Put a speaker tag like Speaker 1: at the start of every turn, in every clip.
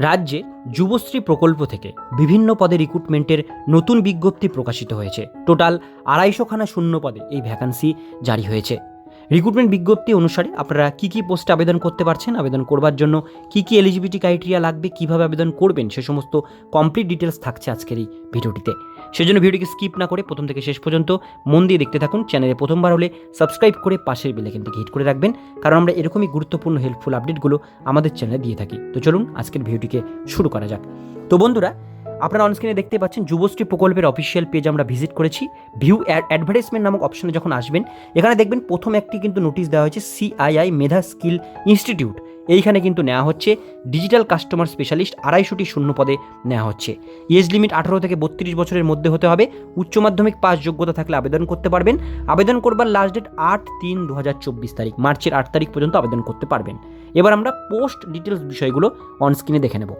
Speaker 1: রাজ্যে যুবশ্রী প্রকল্প থেকে বিভিন্ন পদে রিক্রুটমেন্টের নতুন বিজ্ঞপ্তি প্রকাশিত হয়েছে। টোটাল আড়াইশোখানা শূন্য পদে এই ভ্যাকান্সি জারি হয়েছে। রিক্রুটমেন্ট বিজ্ঞপ্তি অনুসারে আপনারা কী কী পোস্টে আবেদন করতে পারছেন, আবেদন করবার জন্য কী কী এলিজিবিলিটি ক্রাইটেরিয়া লাগবে, কীভাবে আবেদন করবেন, সে সমস্ত কমপ্লিট ডিটেলস থাকছে আজকের এই ভিডিওটিতে। সেজন্য ভিডিওটিকে স্কিপ না করে প্রথম থেকে শেষ পর্যন্ত মন দিয়ে দেখতে থাকুন। চ্যানেলে প্রথমবার হলে সাবস্ক্রাইব করে পাশের বেলাইকেনটিকে হিট করে রাখবেন। কারণ আমরা এরকমই গুরুত্বপূর্ণ হেল্পফুল আপডেটগুলো আমাদের চ্যানেলে দিয়ে থাকি। তো চলুন আজকের ভিডিওটিকে শুরু করা যাক। তো বন্ধুরা, আপনারা অনস্ক্রিনে দেখতে পাচ্ছেন যুবশ্রী প্রকল্পের অফিসিয়াল পেজ আমরা ভিজিট করেছি। ভিউ অ্যাডভার্টাইজমেন্ট নামক অপশনে যখন আসবেন, এখানে দেখবেন প্রথম একটি কিন্তু নোটিশ দেওয়া হয়েছে সিআইআই মেধা স্কিল ইনস্টিটিউট এইখানে কিন্তু নেওয়া হচ্ছে ডিজিটাল কাস্টমার স্পেশালিস্ট আড়াইশোটি শূন্য পদে নেওয়া হচ্ছে। এজ লিমিট আঠারো থেকে বত্রিশ বছরের মধ্যে হতে হবে। উচ্চ মাধ্যমিক পাস যোগ্যতা থাকলে আবেদন করতে পারবেন। আবেদন করবার লাস্ট ডেট আট তিন দু তারিখ, মার্চের আট তারিখ পর্যন্ত আবেদন করতে পারবেন। এবার আমরা পোস্ট ডিটেলস বিষয়গুলো অনস্ক্রিনে দেখে নেব।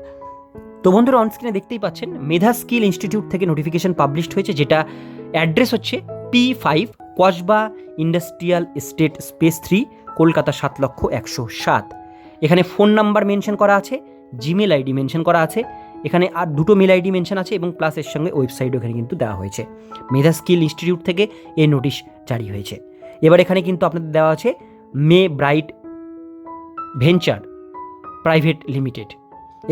Speaker 1: তো বন্ধুরা অনস্ক্রিনে দেখতেই পাচ্ছেন, মেধা স্কিল ইনস্টিটিউট থেকে নোটিফিকেশন পাবলিশড হয়েছে, যেটা অ্যাড্রেস হচ্ছে P five Kasba industrial estate space three Kolkata সাত লক্ষ একশো সাত। এখানে ফোন নাম্বার মেনশন করা আছে জিমেল আইডি মেনশন করা আছে, এখানে আর দুটো মেল আইডি মেনশন আছে এবং প্লাস এর সঙ্গে ওয়েবসাইটও এখানে কিন্তু দেওয়া হয়েছে। মেধা স্কিল ইনস্টিটিউট থেকে এই নোটিশ জারি হয়েছে। এবার এখানে কিন্তু আপনাদের দেওয়া আছে, May bright venture private limited.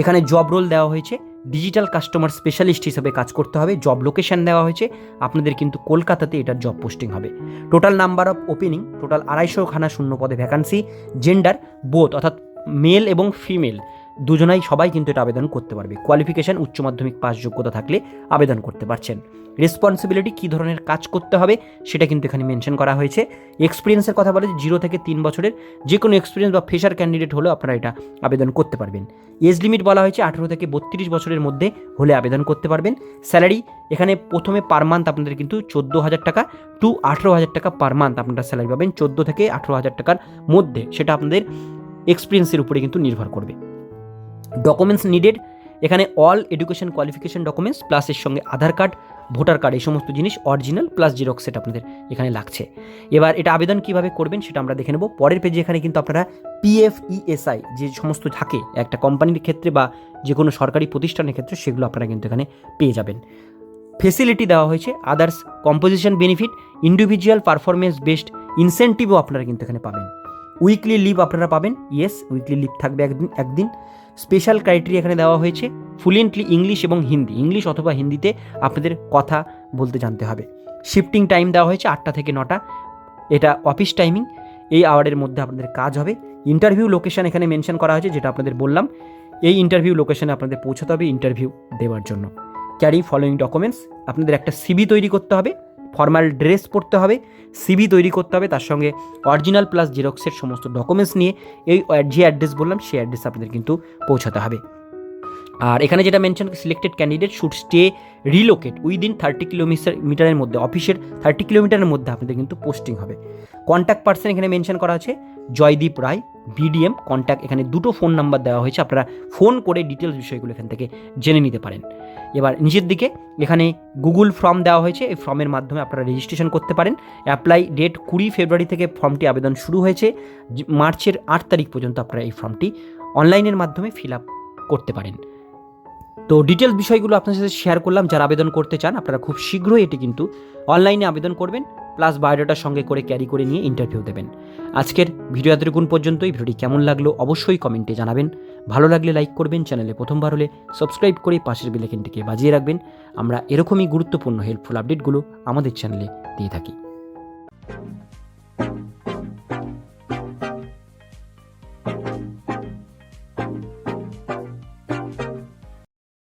Speaker 1: এখানে জব রোল দেওয়া হয়েছে, ডিজিটাল কাস্টমার স্পেশালিস্ট হিসেবে কাজ করতে হবে, জব লোকেশন দেওয়া হয়েছে, আপনাদের কিন্তু কলকাতাতে এটার জব পোস্টিং হবে। Total number of opening, total আড়াইশো খানা শূন্য পদে ভ্যাকান্সি, জেন্ডার, বোথ, অর্থাৎ মেল এবং ফিমেল, দুজনাই সবাই কিন্তু এটা আবেদন করতে পারবে। কোয়ালিফিকেশান, উচ্চ মাধ্যমিক পাস যোগ্যতা থাকলে আবেদন করতে পারছেন। রেসপন্সিবিলিটি কী ধরনের কাজ করতে হবে সেটা কিন্তু এখানে মেনশন করা হয়েছে। এক্সপিরিয়েন্সের কথা বলে জিরো থেকে তিন বছরের যে কোনো এক্সপিরিয়েন্স বা ফ্রেশার ক্যান্ডিডেট হলেও আপনারা এটা আবেদন করতে পারবেন। এজ লিমিট বলা হয়েছে আঠেরো থেকে বত্রিশ বছরের মধ্যে হলে আবেদন করতে পারবেন। স্যালারি এখানে প্রথমে পার মান্থ আপনাদের কিন্তু চোদ্দ হাজার টাকা টু আঠেরো হাজার টাকা পার মান্থ আপনারা স্যালারি পাবেন। চোদ্দ থেকে আঠেরো হাজার টাকার মধ্যে সেটা আপনাদের এক্সপিরিয়েন্সের উপরে কিন্তু নির্ভর করবে। ডকুমেন্টস নিডেড এখানে all education qualification documents plus এর সঙ্গে আধার কার্ড ভোটার কার্ড এই সমস্ত জিনিস অরিজিনাল প্লাস জিরক্স সেট আপনাদের এখানে লাগছে। এবার এটা আবেদন কীভাবে করবেন সেটা আমরা দেখে নেব। পরের পেজে এখানে কিন্তু আপনারা পিএফ ইএসআই যে সমস্ত থাকে, একটা কোম্পানির ক্ষেত্রে বা যে কোনো সরকারি প্রতিষ্ঠানের ক্ষেত্রে সেগুলো আপনারা কিন্তু এখানে পেয়ে যাবেন। ফেসিলিটি দেওয়া হয়েছে others composition benefit individual performance based ইনসেন্টিভও আপনারা কিন্তু এখানে পাবেন। উইকলি লিভ আপনারা পাবেন। ইয়েস উইকলি লিভ থাকবে একদিন একদিন। স্পেশাল ক্রাইটেরিয়া এখানে দেওয়া হয়েছে ফুলেন্টলি ইংলিশ এবং হিন্দি ইংলিশ অথবা হিন্দিতে আপনাদের কথা বলতে জানতে হবে। শিফটিং টাইম দেওয়া হয়েছে আটটা থেকে নটা। এটা অফিস টাইমিং এই আওয়ারের মধ্যে আপনাদের কাজ হবে। ইন্টারভিউ লোকেশন এখানে মেনশন করা হয়েছে, যেটা আপনাদের বললাম। এই ইন্টারভিউ লোকেশানে আপনাদের পৌঁছাতে হবে ইন্টারভিউ দেওয়ার জন্য। ক্যারি ফলোয়িং ডকুমেন্টস আপনাদের একটা সিবি তৈরি করতে হবে। ফর্মাল ড্রেস পরতে হবে সিবি তৈরি করতে হবে, তার সঙ্গে অরিজিনাল প্লাস জেরক্সের সমস্ত ডকুমেন্টস নিয়ে এই যে অ্যাড্রেস বললাম, সেই অ্যাড্রেস আপনাদের কিন্তু পৌঁছাতে হবে। আর এখানে যেটা mention selected candidate should stay relocate within thirty kilometre মিটারের মধ্যে অফিসের থার্টি কিলোমিটারের মধ্যে আপনাদের কিন্তু পোস্টিং হবে। কন্ট্যাক্ট পার্সন এখানে মেনশন করা আছে, জয়দীপ রায় বিডিএম কন্ট্যাক্ট এখানে দুটো ফোন নাম্বার দেওয়া হয়েছে, আপনারা ফোন করে ডিটেলস বিষয়গুলো এখান থেকে জেনে নিতে পারেন। এবার নিচের দিকে এখানে গুগল ফর্ম দেওয়া হয়েছে। এই ফর্মের মাধ্যমে আপনারা রেজিস্ট্রেশন করতে পারেন। অ্যাপ্লাই ডেট কুড়ি ফেব্রুয়ারি থেকে ফর্মটি আবেদন শুরু হয়েছে। মার্চের আট তারিখ পর্যন্ত আপনারা এই ফর্মটি অনলাইনের মাধ্যমে ফিল আপ করতে পারেন। তো ডিটেলস বিষয়গুলো আপনার সাথে শেয়ার করলাম। যারা আবেদন করতে চান, আপনারা খুব শীঘ্রই এটি কিন্তু অনলাইনে আবেদন করবেন। প্লাস বায়োডাটার সঙ্গে করে ক্যারি করে নিয়ে ইন্টারভিউ দেবেন। আজকের ভিডিও এতটুকুন এই ভিডিওটি কেমন লাগল অবশ্যই কমেন্টে জানাবেন। ভালো লাগলে লাইক করবেন, চ্যানেলে প্রথমবার হলে সাবস্ক্রাইব করে পাশের বেলেকেনটিকে বাজিয়ে রাখবেন। আমরা এরকমই গুরুত্বপূর্ণ হেল্পফুল আপডেটগুলো আমাদের চ্যানেলে দিয়ে থাকি।